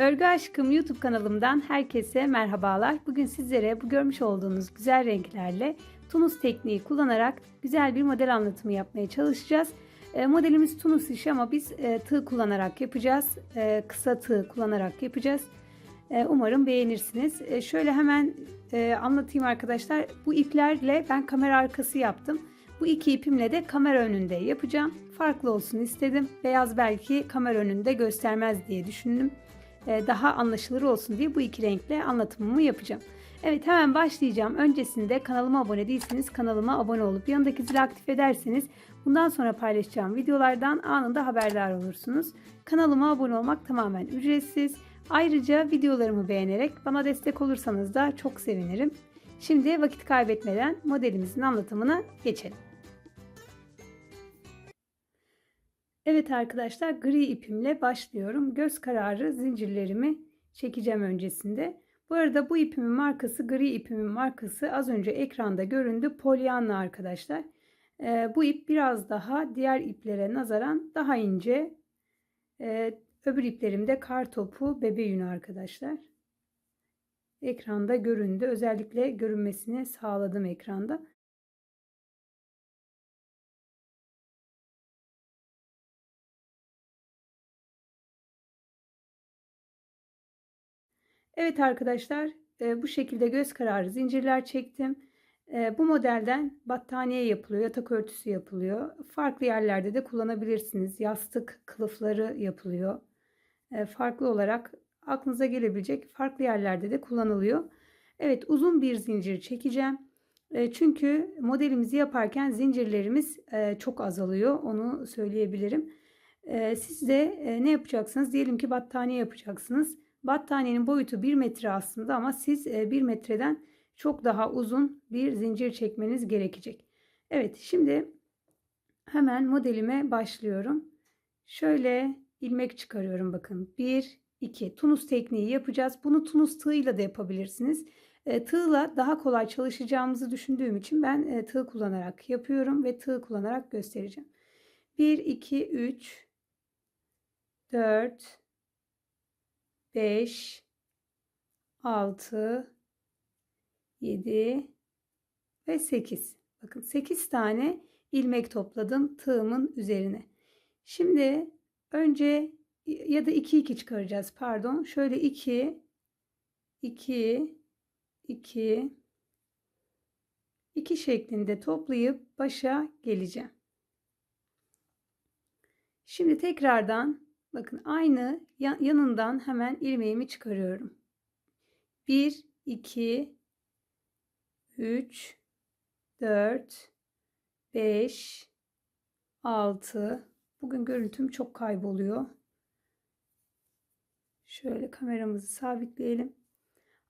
Örgü Aşkım YouTube kanalımdan herkese merhabalar. Bugün sizlere bu görmüş olduğunuz güzel renklerle tunus tekniği kullanarak güzel bir model anlatımı yapmaya çalışacağız. E, modelimiz tunus işi ama biz e, tığ kullanarak yapacağız. E, kısa tığ kullanarak yapacağız. E, umarım beğenirsiniz. E, şöyle hemen e, anlatayım arkadaşlar. Bu iplerle ben kamera arkası yaptım. Bu iki ipimle de kamera önünde yapacağım. Farklı olsun istedim. Beyaz belki kamera önünde göstermez diye düşündüm. E, daha anlaşılır olsun diye bu iki renkle anlatımımı yapacağım. Evet hemen başlayacağım. Öncesinde kanalıma abone değilseniz kanalıma abone olup yanındaki zili aktif ederseniz bundan sonra paylaşacağım videolardan anında haberdar olursunuz. Kanalıma abone olmak tamamen ücretsiz. Ayrıca videolarımı beğenerek bana destek olursanız da çok sevinirim. Şimdi vakit kaybetmeden modelimizin anlatımına geçelim. Evet arkadaşlar gri ipimle başlıyorum. Göz kararı zincirlerimi çekeceğim öncesinde. Bu arada bu ipimin markası gri ipimin markası az önce ekranda göründü. Pollyanna arkadaşlar. Ee, bu ip biraz daha diğer iplere nazaran daha ince. Ee, öbür iplerimde kar topu bebe yünü arkadaşlar. Ekranda göründü. Özellikle görünmesini sağladım ekranda. Evet arkadaşlar bu şekilde göz kararı zincirler çektim. Bu modelden battaniye yapılıyor, yatak örtüsü yapılıyor. Farklı yerlerde de kullanabilirsiniz. Yastık kılıfları yapılıyor. Farklı olarak aklınıza gelebilecek farklı yerlerde de kullanılıyor. Evet uzun bir zincir çekeceğim. Çünkü modelimizi yaparken zincirlerimiz çok azalıyor. Onu söyleyebilirim. Siz de ne yapacaksınız? Diyelim ki battaniye yapacaksınız. Battaniyenin boyutu 1 metre aslında ama siz 1 metreden çok daha uzun bir zincir çekmeniz gerekecek. Evet şimdi hemen modelime başlıyorum. Şöyle ilmek çıkarıyorum bakın. 1, 2 tunus tekniği yapacağız. Bunu tunus tığıyla da yapabilirsiniz. E, tığla daha kolay çalışacağımızı düşündüğüm için ben e, tığ kullanarak yapıyorum ve tığ kullanarak göstereceğim. 1, 2, 3, 4, 5 6 7 ve 8. Bakın 8 tane ilmek topladım tığımın üzerine. Şimdi önce ya da 2 2 çıkaracağız pardon. Şöyle 2 2 2 2 şeklinde toplayıp başa geleceğim. Şimdi tekrardan Bakın aynı yanından hemen ilmeğimi çıkarıyorum. 1, 2, 3, 4, 5, 6. Bugün görüntüm çok kayboluyor. Şöyle kameramızı sabitleyelim.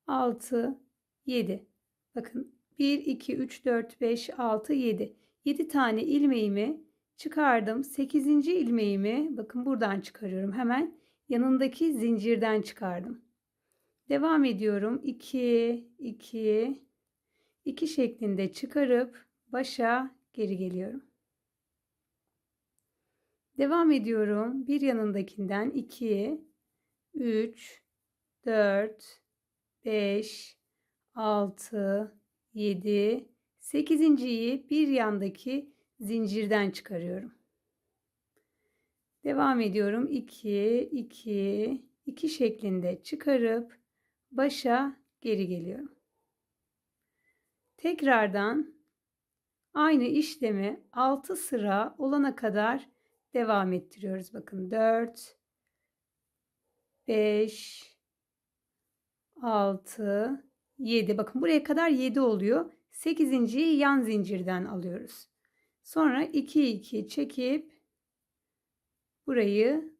6, 7. Bakın 1, 2, 3, 4, 5, 6, 7. 7 tane ilmeğimi çıkardım. 8. ilmeğimi bakın buradan çıkarıyorum. Hemen yanındaki zincirden çıkardım. Devam ediyorum. 2 2 2 şeklinde çıkarıp başa geri geliyorum. Devam ediyorum. Bir yanındakinden 2 3 4 5 6 7 8.yi bir yandaki zincirden çıkarıyorum. Devam ediyorum. 2 2 2 şeklinde çıkarıp başa geri geliyorum. Tekrardan aynı işlemi 6 sıra olana kadar devam ettiriyoruz. Bakın 4 5 6 7 bakın buraya kadar 7 oluyor. 8.yi yan zincirden alıyoruz. Sonra 2 2 çekip burayı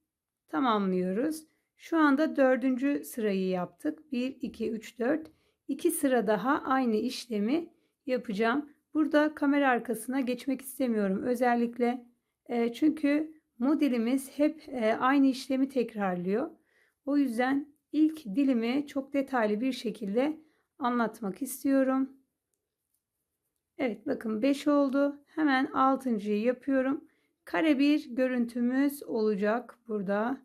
tamamlıyoruz. Şu anda dördüncü sırayı yaptık. 1 2 3 4 2 sıra daha aynı işlemi yapacağım. Burada kamera arkasına geçmek istemiyorum özellikle. E, çünkü modelimiz hep e, aynı işlemi tekrarlıyor. O yüzden ilk dilimi çok detaylı bir şekilde anlatmak istiyorum. Evet bakın 5 oldu. Hemen 6.yı yapıyorum. Kare bir görüntümüz olacak burada.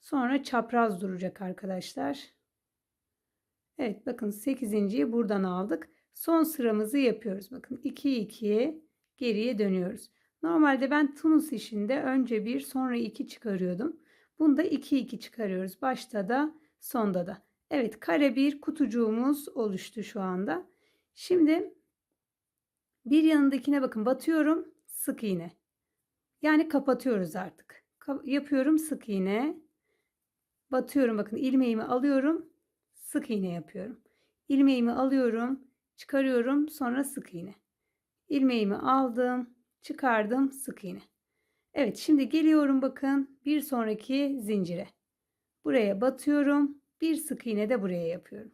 Sonra çapraz duracak arkadaşlar. Evet bakın 8.yi buradan aldık. Son sıramızı yapıyoruz. Bakın 2 2'ye geriye dönüyoruz. Normalde ben Tunus işinde önce 1 sonra 2 çıkarıyordum. Bunda 2 2 çıkarıyoruz. Başta da sonda da. Evet kare bir kutucuğumuz oluştu şu anda. Şimdi bir yanındakine bakın batıyorum sık iğne. Yani kapatıyoruz artık. yapıyorum sık iğne. Batıyorum bakın ilmeğimi alıyorum. Sık iğne yapıyorum. İlmeğimi alıyorum. Çıkarıyorum sonra sık iğne. İlmeğimi aldım. Çıkardım sık iğne. Evet şimdi geliyorum bakın bir sonraki zincire. Buraya batıyorum. Bir sık iğne de buraya yapıyorum.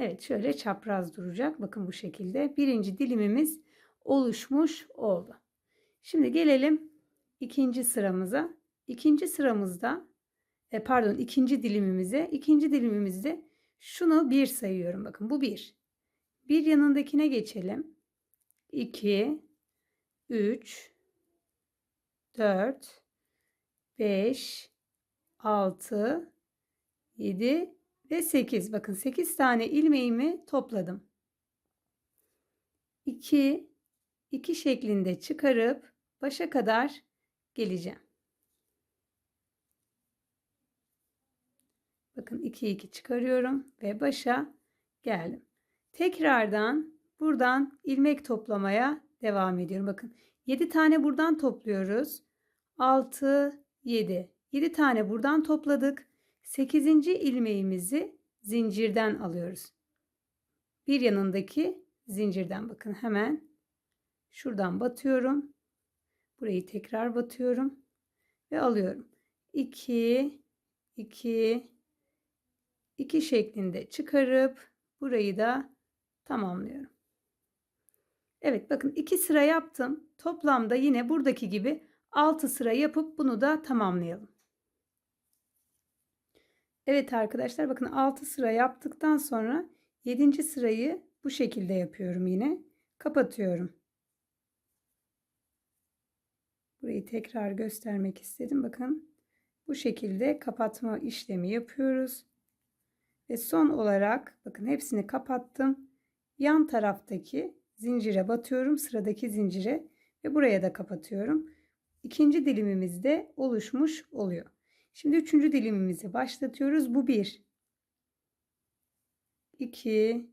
Evet şöyle çapraz duracak. Bakın bu şekilde. Birinci dilimimiz oluşmuş oldu. Şimdi gelelim ikinci sıramıza. İkinci sıramızda e, pardon ikinci dilimimize. İkinci dilimimizde şunu bir sayıyorum. Bakın bu bir. Bir yanındakine geçelim. 2 3 4 5 6 7 ve 8. Bakın 8 tane ilmeğimi topladım. 2 2 şeklinde çıkarıp başa kadar geleceğim. Bakın 2 2 çıkarıyorum ve başa geldim. Tekrardan buradan ilmek toplamaya devam ediyorum. Bakın 7 tane buradan topluyoruz. 6 7. 7 tane buradan topladık. 8. ilmeğimizi zincirden alıyoruz. Bir yanındaki zincirden bakın hemen şuradan batıyorum. Burayı tekrar batıyorum ve alıyorum. 2 2 2 şeklinde çıkarıp burayı da tamamlıyorum. Evet bakın 2 sıra yaptım. Toplamda yine buradaki gibi 6 sıra yapıp bunu da tamamlayalım. Evet arkadaşlar bakın 6 sıra yaptıktan sonra 7. sırayı bu şekilde yapıyorum yine. Kapatıyorum. Burayı tekrar göstermek istedim. Bakın bu şekilde kapatma işlemi yapıyoruz. Ve son olarak bakın hepsini kapattım. Yan taraftaki zincire batıyorum. Sıradaki zincire ve buraya da kapatıyorum. İkinci dilimimiz de oluşmuş oluyor. Şimdi üçüncü dilimimizi başlatıyoruz. Bu bir. 2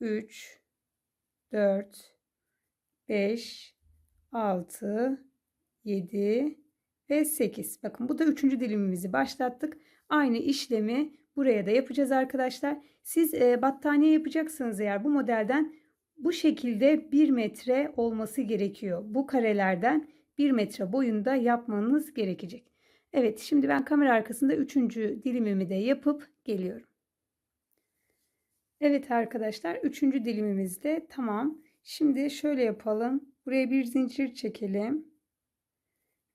3 4 5 6 7 ve 8. Bakın bu da üçüncü dilimimizi başlattık. Aynı işlemi buraya da yapacağız arkadaşlar. Siz e, battaniye yapacaksınız eğer bu modelden bu şekilde 1 metre olması gerekiyor. Bu karelerden 1 metre boyunda yapmanız gerekecek. Evet şimdi ben kamera arkasında üçüncü dilimimi de yapıp geliyorum. Evet arkadaşlar üçüncü dilimimiz de tamam. Şimdi şöyle yapalım. Buraya bir zincir çekelim.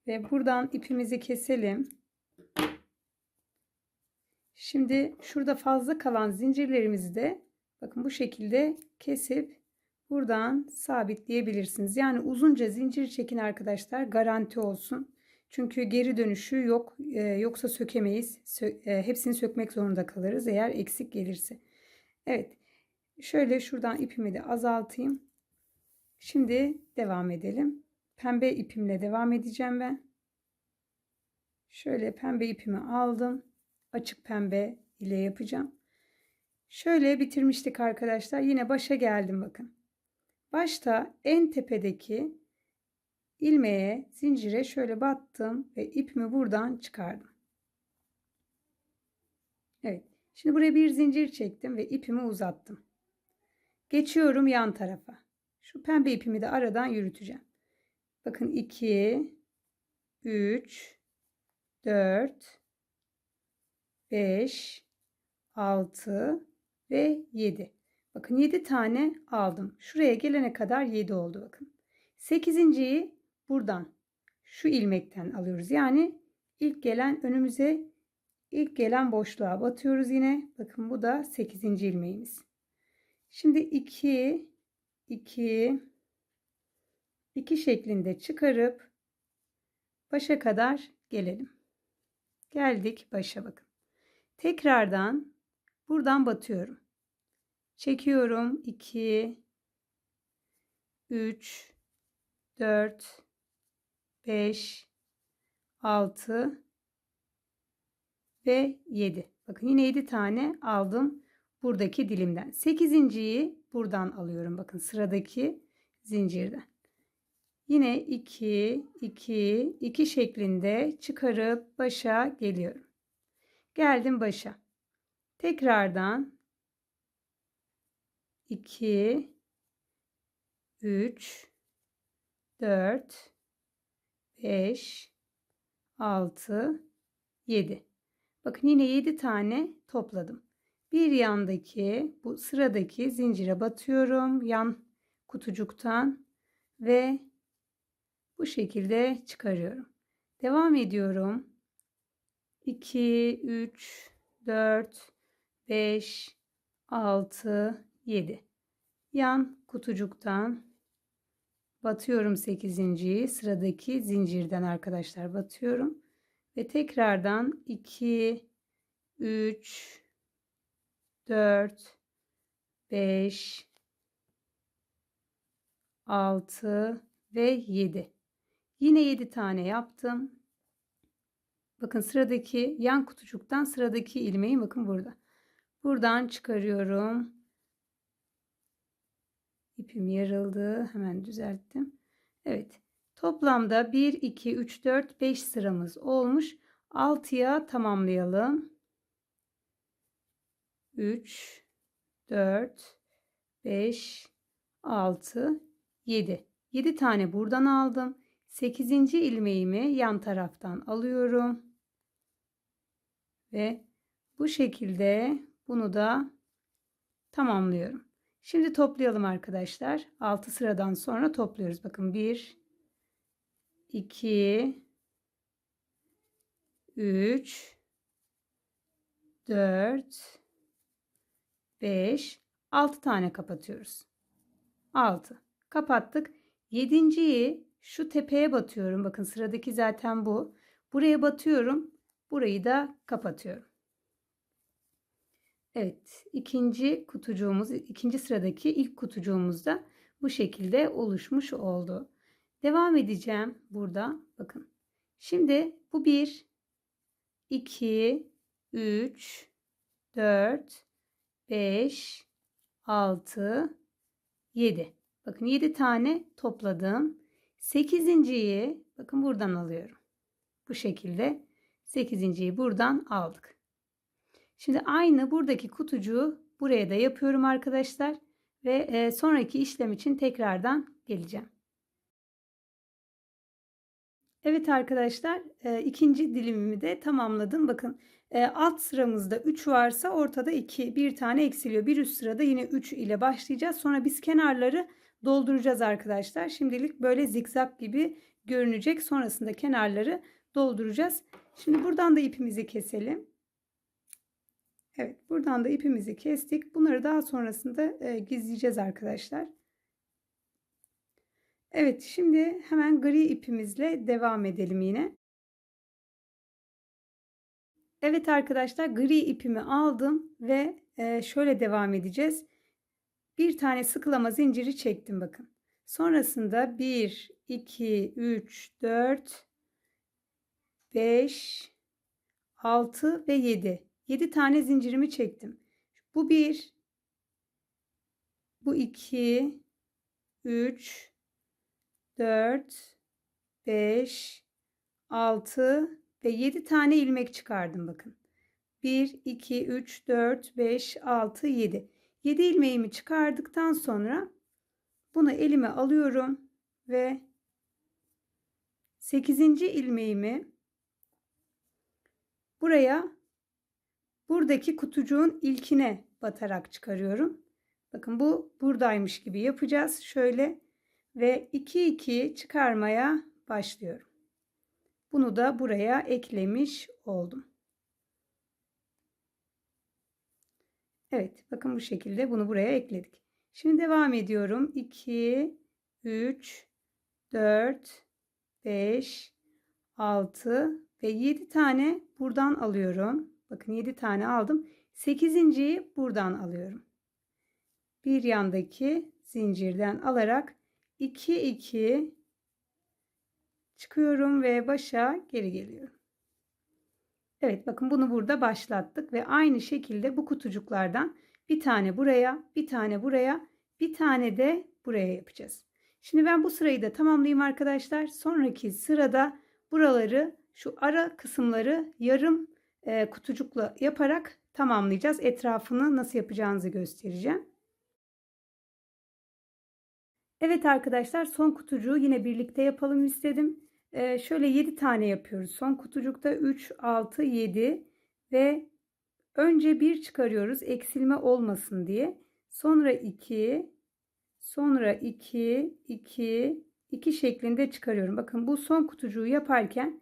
Ve buradan ipimizi keselim. Şimdi şurada fazla kalan zincirlerimizi de bakın bu şekilde kesip buradan sabitleyebilirsiniz. Yani uzunca zincir çekin arkadaşlar garanti olsun. Çünkü geri dönüşü yok. E, yoksa sökemeyiz. Sö e, hepsini sökmek zorunda kalırız eğer eksik gelirse. Evet. Şöyle şuradan ipimi de azaltayım. Şimdi devam edelim. Pembe ipimle devam edeceğim ben. Şöyle pembe ipimi aldım. Açık pembe ile yapacağım. Şöyle bitirmiştik arkadaşlar. Yine başa geldim bakın. Başta en tepedeki ilmeğe, zincire şöyle battım ve ipimi buradan çıkardım. Evet. Şimdi buraya bir zincir çektim ve ipimi uzattım. Geçiyorum yan tarafa. Şu pembe ipimi de aradan yürüteceğim. Bakın 2 3 4 5 6 ve 7. Bakın 7 tane aldım. Şuraya gelene kadar 7 oldu bakın. 8.yi buradan şu ilmekten alıyoruz. Yani ilk gelen önümüze ilk gelen boşluğa batıyoruz yine. Bakın bu da 8. ilmeğimiz. Şimdi 2 2 2 şeklinde çıkarıp başa kadar gelelim. Geldik başa bakın. Tekrardan buradan batıyorum. Çekiyorum. 2 3 4 5 6 ve 7. Bakın yine 7 tane aldım buradaki dilimden. 8.yi buradan alıyorum. Bakın sıradaki zincirden. Yine 2 2 2 şeklinde çıkarıp başa geliyorum. Geldim başa. Tekrardan 2 3 4 5 6 7 Bakın yine 7 tane topladım. Bir yandaki bu sıradaki zincire batıyorum yan kutucuktan ve bu şekilde çıkarıyorum. Devam ediyorum. 2 3 4 5 6 7 yan kutucuktan batıyorum 8.yi sıradaki zincirden arkadaşlar batıyorum. Ve tekrardan 2 3 4 5 6 ve 7 yine 7 tane yaptım. Bakın sıradaki yan kutucuktan sıradaki ilmeği bakın burada. Buradan çıkarıyorum ipim yarıldı hemen düzelttim Evet toplamda 1 2 3 4 5 sıramız olmuş 6'ya tamamlayalım 3, 4, 5, 6, 7. 7 tane buradan aldım. 8. ilmeğimi yan taraftan alıyorum. Ve bu şekilde bunu da tamamlıyorum. Şimdi toplayalım arkadaşlar. 6 sıradan sonra topluyoruz. Bakın 1 2 3 4 5, 6 tane kapatıyoruz. 6. Kapattık. Yedinciyi şu tepeye batıyorum. Bakın sıradaki zaten bu. Buraya batıyorum. Burayı da kapatıyorum. Evet. ikinci kutucuğumuz, ikinci sıradaki ilk kutucuğumuz da bu şekilde oluşmuş oldu. Devam edeceğim burada. Bakın. Şimdi bu 1, 2, 3, 4, 5, 6, 7. Bakın 7 tane topladım. 8.yi bakın buradan alıyorum. Bu şekilde 8.yi buradan aldık. Şimdi aynı buradaki kutucuğu buraya da yapıyorum arkadaşlar. Ve e, sonraki işlem için tekrardan geleceğim. Evet arkadaşlar e, ikinci dilimimi de tamamladım. Bakın e, alt sıramızda 3 varsa ortada 2 bir tane eksiliyor. Bir üst sırada yine 3 ile başlayacağız. Sonra biz kenarları dolduracağız arkadaşlar. Şimdilik böyle zikzak gibi görünecek. Sonrasında kenarları dolduracağız. Şimdi buradan da ipimizi keselim. Evet buradan da ipimizi kestik. Bunları daha sonrasında e, gizleyeceğiz arkadaşlar. Evet şimdi hemen gri ipimizle devam edelim yine. Evet arkadaşlar gri ipimi aldım ve e, şöyle devam edeceğiz. Bir tane sıkılama zinciri çektim bakın. Sonrasında 1, 2, 3, 4, 5, 6 ve 7. 7 tane zincirimi çektim. Bu 1, bu 2, 3, 4, 5, 6 ve 7 tane ilmek çıkardım bakın. 1, 2, 3, 4, 5, 6, 7. 7 ilmeğimi çıkardıktan sonra bunu elime alıyorum ve 8. ilmeğimi buraya buradaki kutucuğun ilkine batarak çıkarıyorum. Bakın bu buradaymış gibi yapacağız. Şöyle ve 2 2 çıkarmaya başlıyorum. Bunu da buraya eklemiş oldum. Evet bakın bu şekilde bunu buraya ekledik. Şimdi devam ediyorum. 2 3 4 5 6 ve 7 tane buradan alıyorum. Bakın 7 tane aldım. 8.yi buradan alıyorum. Bir yandaki zincirden alarak 2 2 çıkıyorum ve başa geri geliyorum. Evet bakın bunu burada başlattık ve aynı şekilde bu kutucuklardan bir tane buraya, bir tane buraya, bir tane de buraya yapacağız. Şimdi ben bu sırayı da tamamlayayım arkadaşlar. Sonraki sırada buraları şu ara kısımları yarım e, kutucukla yaparak tamamlayacağız. Etrafını nasıl yapacağınızı göstereceğim. Evet arkadaşlar son kutucuğu yine birlikte yapalım istedim. Ee, şöyle 7 tane yapıyoruz. Son kutucukta 3, 6, 7 ve önce 1 çıkarıyoruz eksilme olmasın diye. Sonra 2, sonra 2, 2, 2 şeklinde çıkarıyorum. Bakın bu son kutucuğu yaparken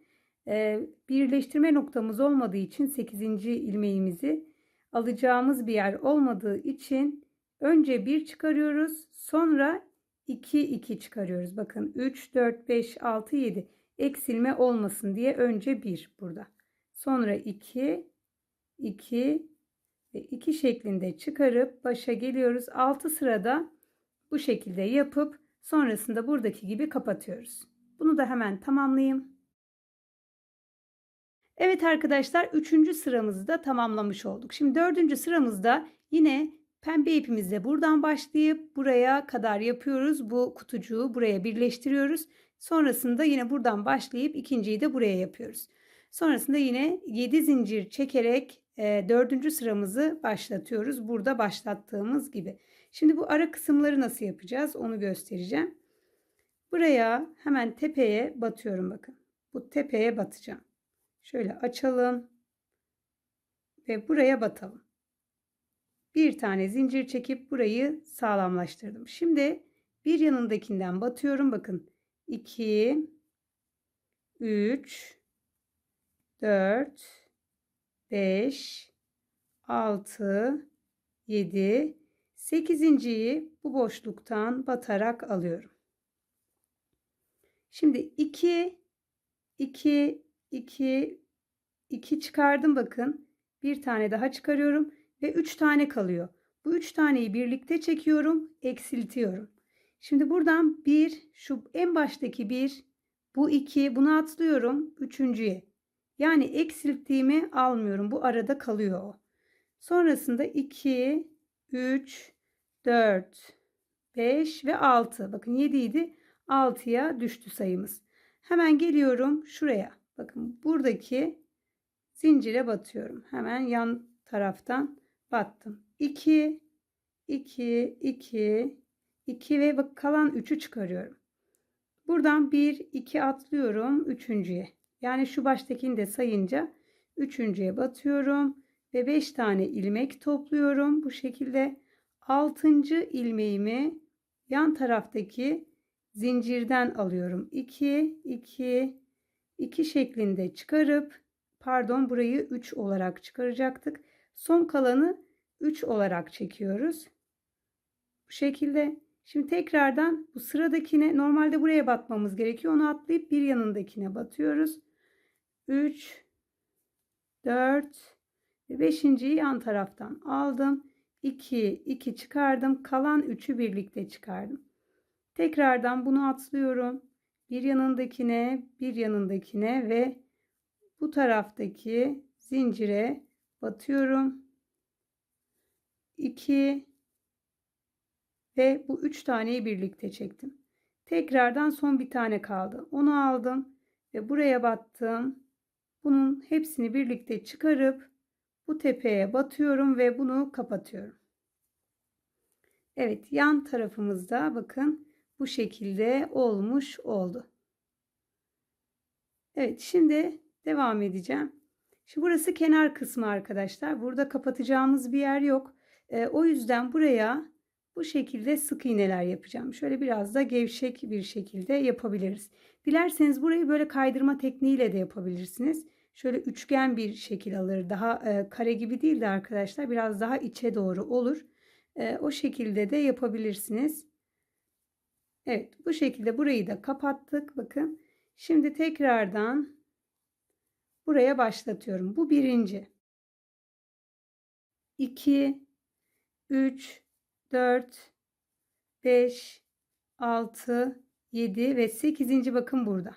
birleştirme noktamız olmadığı için 8. ilmeğimizi alacağımız bir yer olmadığı için önce 1 çıkarıyoruz. Sonra 2 2 çıkarıyoruz. Bakın 3 4 5 6 7 eksilme olmasın diye önce 1 burada. Sonra 2 2 ve 2 şeklinde çıkarıp başa geliyoruz. 6 sırada bu şekilde yapıp sonrasında buradaki gibi kapatıyoruz. Bunu da hemen tamamlayayım. Evet arkadaşlar 3. sıramızı da tamamlamış olduk. Şimdi 4. sıramızda yine pembe ipimizle buradan başlayıp buraya kadar yapıyoruz. Bu kutucuğu buraya birleştiriyoruz. Sonrasında yine buradan başlayıp ikinciyi de buraya yapıyoruz. Sonrasında yine 7 zincir çekerek e, 4. sıramızı başlatıyoruz. Burada başlattığımız gibi. Şimdi bu ara kısımları nasıl yapacağız onu göstereceğim. Buraya hemen tepeye batıyorum bakın. Bu tepeye batacağım. Şöyle açalım ve buraya batalım. Bir tane zincir çekip burayı sağlamlaştırdım. Şimdi bir yanındakinden batıyorum. Bakın 2 3 4 5 6 7 8.yi bu boşluktan batarak alıyorum. Şimdi 2 2 2 2 çıkardım bakın. Bir tane daha çıkarıyorum ve 3 tane kalıyor. Bu 3 taneyi birlikte çekiyorum, eksiltiyorum. Şimdi buradan 1, şu en baştaki 1, bu 2, bunu atlıyorum üçüncüye. Yani eksilttiğimi almıyorum. Bu arada kalıyor o. Sonrasında 2, 3, 4, 5 ve 6. Bakın 7 idi. 6'ya düştü sayımız. Hemen geliyorum şuraya. Bakın buradaki zincire batıyorum. Hemen yan taraftan battım. 2 2 2 2 ve bak kalan 3'ü çıkarıyorum. Buradan 1 2 atlıyorum üçüncüye. Yani şu baştakini de sayınca üçüncüye batıyorum ve 5 tane ilmek topluyorum. Bu şekilde 6. ilmeğimi yan taraftaki zincirden alıyorum. 2 2 2 şeklinde çıkarıp pardon burayı 3 olarak çıkaracaktık. Son kalanı 3 olarak çekiyoruz. Bu şekilde. Şimdi tekrardan bu sıradakine normalde buraya batmamız gerekiyor. Onu atlayıp bir yanındakine batıyoruz. 3 4 ve 5.yi yan taraftan aldım. 2 2 çıkardım. Kalan 3'ü birlikte çıkardım. Tekrardan bunu atlıyorum. Bir yanındakine, bir yanındakine ve bu taraftaki zincire batıyorum. 2 ve bu 3 taneyi birlikte çektim. Tekrardan son bir tane kaldı. Onu aldım ve buraya battım. Bunun hepsini birlikte çıkarıp bu tepeye batıyorum ve bunu kapatıyorum. Evet yan tarafımızda bakın bu şekilde olmuş oldu. Evet şimdi devam edeceğim. Şimdi burası kenar kısmı arkadaşlar. Burada kapatacağımız bir yer yok. E, o yüzden buraya bu şekilde sık iğneler yapacağım. Şöyle biraz da gevşek bir şekilde yapabiliriz. Dilerseniz burayı böyle kaydırma tekniğiyle de yapabilirsiniz. Şöyle üçgen bir şekil alır. Daha e, kare gibi değil de arkadaşlar biraz daha içe doğru olur. E, o şekilde de yapabilirsiniz. Evet bu şekilde burayı da kapattık. Bakın şimdi tekrardan buraya başlatıyorum. Bu birinci. 2, 3, 4, 5, 6, 7 ve 8. bakın burada.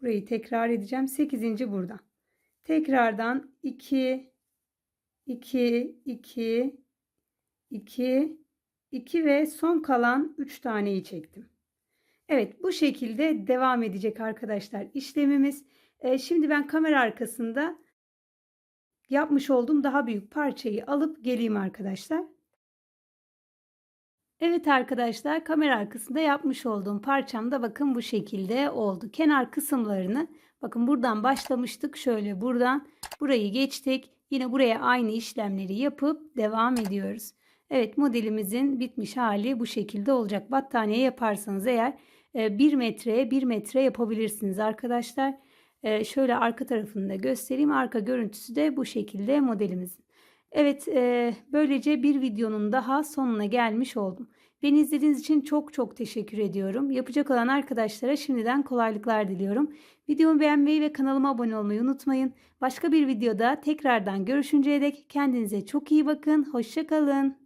Burayı tekrar edeceğim. 8. burada. Tekrardan 2, 2, 2, 2, 2 ve son kalan 3 taneyi çektim. Evet bu şekilde devam edecek arkadaşlar işlemimiz. Ee, şimdi ben kamera arkasında yapmış olduğum daha büyük parçayı alıp geleyim arkadaşlar. Evet arkadaşlar kamera arkasında yapmış olduğum parçam da bakın bu şekilde oldu. Kenar kısımlarını bakın buradan başlamıştık. Şöyle buradan burayı geçtik. Yine buraya aynı işlemleri yapıp devam ediyoruz. Evet modelimizin bitmiş hali bu şekilde olacak. Battaniye yaparsanız eğer 1 metreye 1 metre yapabilirsiniz arkadaşlar. Ee, şöyle arka tarafını da göstereyim. Arka görüntüsü de bu şekilde modelimizin. Evet e, böylece bir videonun daha sonuna gelmiş oldum. Beni izlediğiniz için çok çok teşekkür ediyorum. Yapacak olan arkadaşlara şimdiden kolaylıklar diliyorum. Videomu beğenmeyi ve kanalıma abone olmayı unutmayın. Başka bir videoda tekrardan görüşünceye dek kendinize çok iyi bakın. Hoşçakalın.